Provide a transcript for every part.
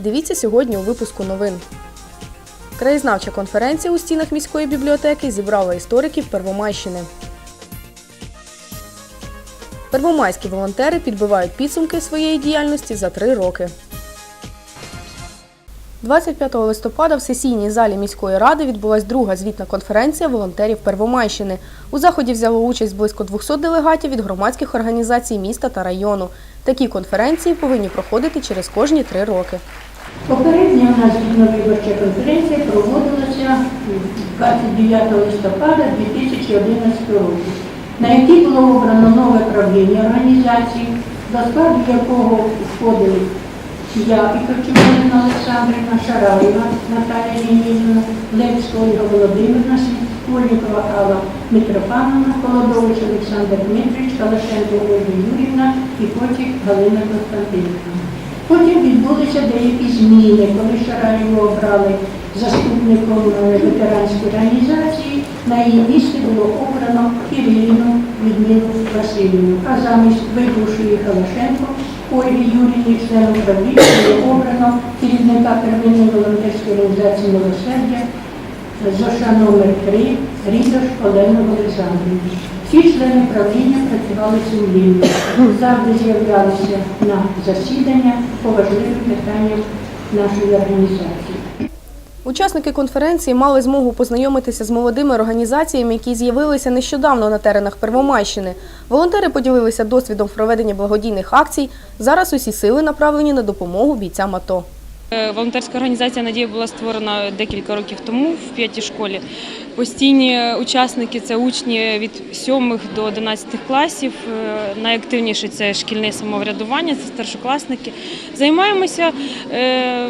Дивіться сьогодні у випуску новин. Краєзнавча конференція у стінах міської бібліотеки зібрала істориків Первомайщини. Первомайські волонтери підбивають підсумки своєї діяльності за три роки. 25 листопада в сесійній залі міської ради відбулась друга звітна конференція волонтерів Первомайщини. У заході взяло участь близько 200 делегатів від громадських організацій міста та району. Такі конференції повинні проходити через кожні три роки. Попередня у нас виборча конференція проводилася 29 листопада 2011 року, на якій було обрано нове правління організації, до складу якого входили я, Пікачук Олександрівна, Шараєва Наталія Леонідівна, Левська Ольга Володимирівна, Алла Митрофановна, Колодович Олександр Дмитрович, Калашенко Ольга Юрівна і потім Галина Константинівна. Потім відбулися деякі зміни, коли Шараєву обрали заступником ветеранської організації, на її місце було обрано Ірину Людмилу Васильівну, а замість вибувшої Халашенко Ольги Юріївни, членом правління, було обрано керівника первинної волонтерської організації «Милосердя» ЗОШа номер 3 Рідош Олену Олександрівну. Всі члени правління працювали сумлінно, завжди з'являлися на засідання по важливих питаннях нашої організації. Учасники конференції мали змогу познайомитися з молодими організаціями, які з'явилися нещодавно на теренах Первомайщини. Волонтери поділилися досвідом проведення благодійних акцій. Зараз усі сили направлені на допомогу бійцям АТО. Е, Волонтерська організація Надія була створена декілька років тому в п'ятій школі. Постійні учасники це учні від 7 до 11 класів. Е, Найактивніші це шкільне самоврядування, це старшокласники. Займаємося е,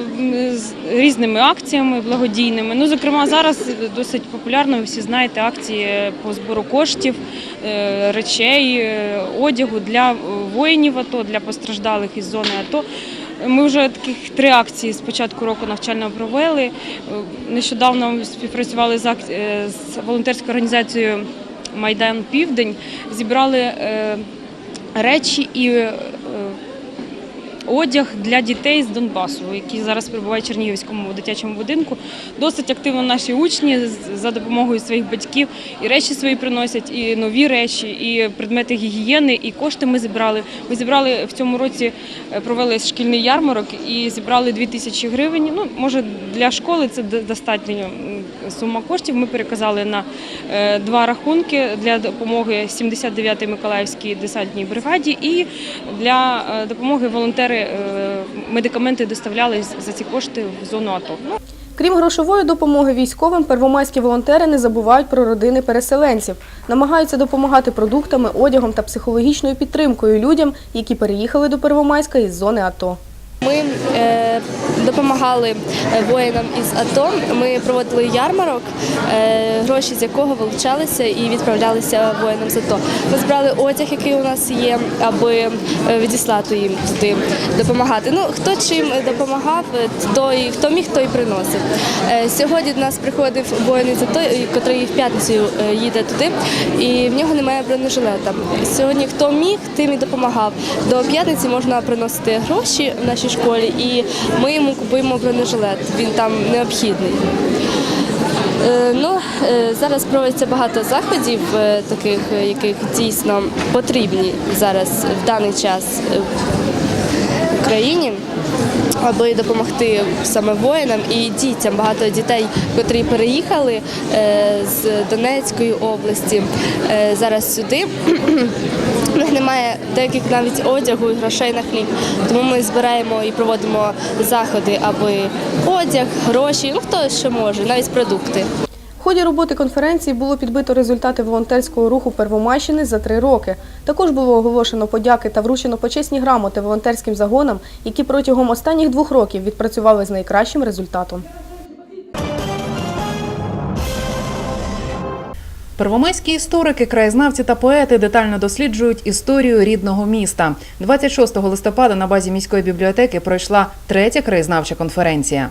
різними акціями благодійними. Ну, зокрема, зараз досить популярно, ви всі знаєте, акції по збору коштів, речей, одягу для воїнів АТО, для постраждалих із зони АТО. Ми вже таких три акції з початку року навчального провели. Е, Нещодавно співпрацювали е, з волонтерською організацією Майдан Південь, зібрали е, речі і одяг для дітей з Донбасу, які зараз перебувають в Чернігівському дитячому будинку. Досить активно наші учні за допомогою своїх батьків і речі свої приносять, і нові речі, і предмети гігієни, і кошти ми зібрали. Ми зібрали в цьому році, е, провели шкільний ярмарок і зібрали 2 тисячі гривень. Ну, може, для школи це достатньо сума коштів. Ми переказали на е, два рахунки для допомоги 79-й Миколаївській десантній бригаді і для е, допомоги волонтери е, медикаменти доставляли за ці кошти в зону АТО. Ну, Крім грошової допомоги військовим, первомайські волонтери не забувають про родини переселенців, намагаються допомагати продуктами, одягом та психологічною підтримкою людям, які переїхали до Первомайська із зони АТО. Ми е, допомагали е, воїнам із АТО. Ми проводили ярмарок, е, гроші з якого вилучалися і відправлялися воїнам з АТО. Ми збирали одяг, який у нас є, аби е, відіслати їм туди допомагати. Ну хто чим допомагав, той хто міг, той приносив. Сьогодні до нас приходив воїн із АТО, який в п'ятницю їде туди, і в нього немає бронежилета. Сьогодні хто міг, тим і допомагав. До п'ятниці можна приносити гроші в нашій школі, і ми йому купуємо бронежилет. Він там необхідний. Е, Ну, е, зараз проводиться багато заходів, е, таких, яких дійсно потрібні зараз в даний час в Україні, аби допомогти саме воїнам і дітям. Багато дітей, котрі переїхали е, з Донецької області е, зараз сюди. У них немає деяких навіть одягу і грошей на хліб. Тому ми збираємо і проводимо заходи, аби одяг, гроші, ну хто що може, навіть продукти. Ході роботи конференції було підбито результати волонтерського руху Первомайщини за три роки. Також було оголошено подяки та вручено почесні грамоти волонтерським загонам, які протягом останніх двох років відпрацювали з найкращим результатом. Первомайські історики, краєзнавці та поети детально досліджують історію рідного міста. 26 листопада на базі міської бібліотеки пройшла третя краєзнавча конференція.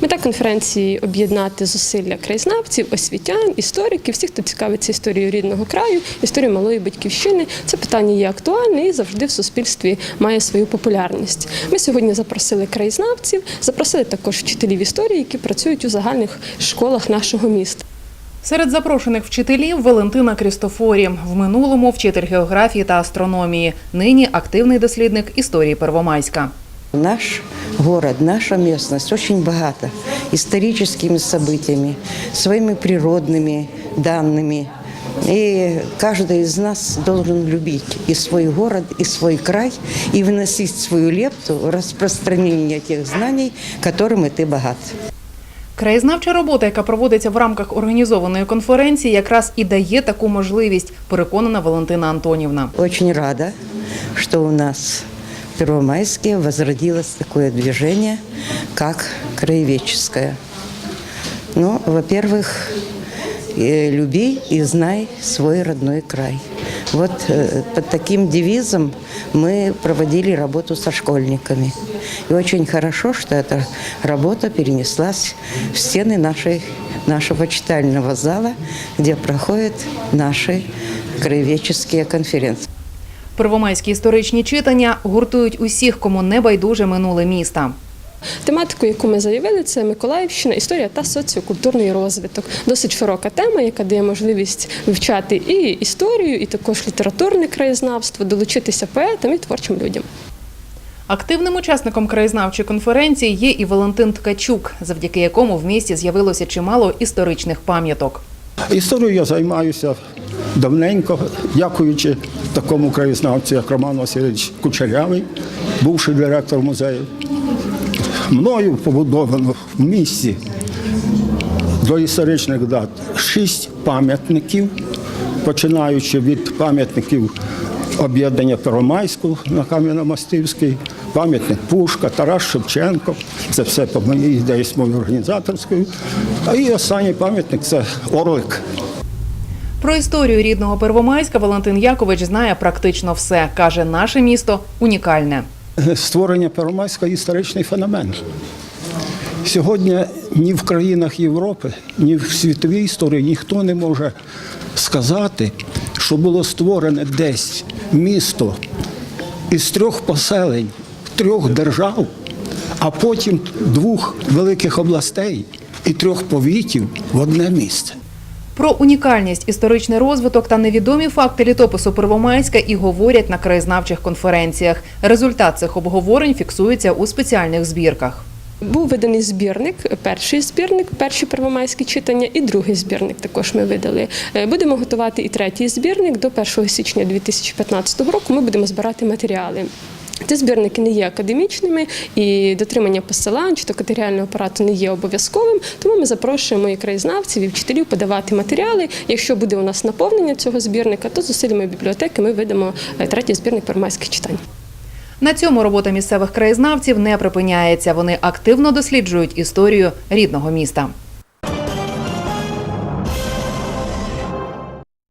Мета конференції об'єднати зусилля краєзнавців, освітян, істориків, всіх, хто цікавиться історією рідного краю, історією малої батьківщини. Це питання є актуальне і завжди в суспільстві має свою популярність. Ми сьогодні запросили краєзнавців, запросили також вчителів історії, які працюють у загальних школах нашого міста. Серед запрошених вчителів Валентина Крістофорі. В минулому вчитель географії та астрономії. Нині активний дослідник історії Первомайська. Наш город, наша местность очень богата историческими событиями, своими природными данными. И каждый из нас должен любить и свой город, и свой край, и вносить свою лепту в распространение тех знаний, которыми ты богат. Краєзнавча робота, яка проводиться в рамках організованої конференції, якраз і дає таку можливість, переконана Валентина Антонівна. Очень рада, что у нас в Первомайске возродилось такое движение, как краеведческое. Ну, во-первых, э, люби и знай свой родной край. Вот э, под таким девизом мы проводили работу со школьниками. И очень хорошо, что эта работа перенеслась в стены нашей, нашего читального зала, где проходят наши краеведческие конференции. Первомайські історичні читання гуртують усіх, кому не байдуже минуле міста. Тематику, яку ми заявили, це Миколаївщина, історія та соціокультурний розвиток. Досить широка тема, яка дає можливість вивчати і історію, і також літературне краєзнавство, долучитися поетам і творчим людям. Активним учасником краєзнавчої конференції є і Валентин Ткачук, завдяки якому в місті з'явилося чимало історичних пам'яток. Історією я займаюся давненько, дякуючи такому краєзнавцю, як Роман Васильович Кучерявий, бувший директор музею. Мною побудовано в місті до історичних дат шість пам'ятників, починаючи від пам'ятників об'єднання Первомайську на Кам'яно-Мостівській, пам'ятник Пушка, Тарас Шевченко. Це все по моїй ідеї з моєю організаторською. А і останній пам'ятник це Орлик. Про історію рідного Первомайська Валентин Якович знає практично все. Каже, наше місто унікальне. Створення Первомайська історичний феномен. Сьогодні ні в країнах Європи, ні в світовій історії ніхто не може сказати, що було створене десь місто із трьох поселень, трьох держав, а потім двох великих областей і трьох повітів в одне місце. Про унікальність, історичний розвиток та невідомі факти літопису Первомайська і говорять на краєзнавчих конференціях. Результат цих обговорень фіксується у спеціальних збірках. Був виданий збірник, перший збірник, перші первомайські читання, і другий збірник також ми видали. Е, Будемо готувати і третій збірник до 1 січня 2015 року. Ми будемо збирати матеріали. Ці збірники не є академічними і дотримання посилань чи то категоріального апарату не є обов'язковим. Тому ми запрошуємо і краєзнавців, і вчителів подавати матеріали. Якщо буде у нас наповнення цього збірника, то зусиллями бібліотеки ми видамо е, третій збірник первомайських читань. На цьому робота місцевих краєзнавців не припиняється. Вони активно досліджують історію рідного міста.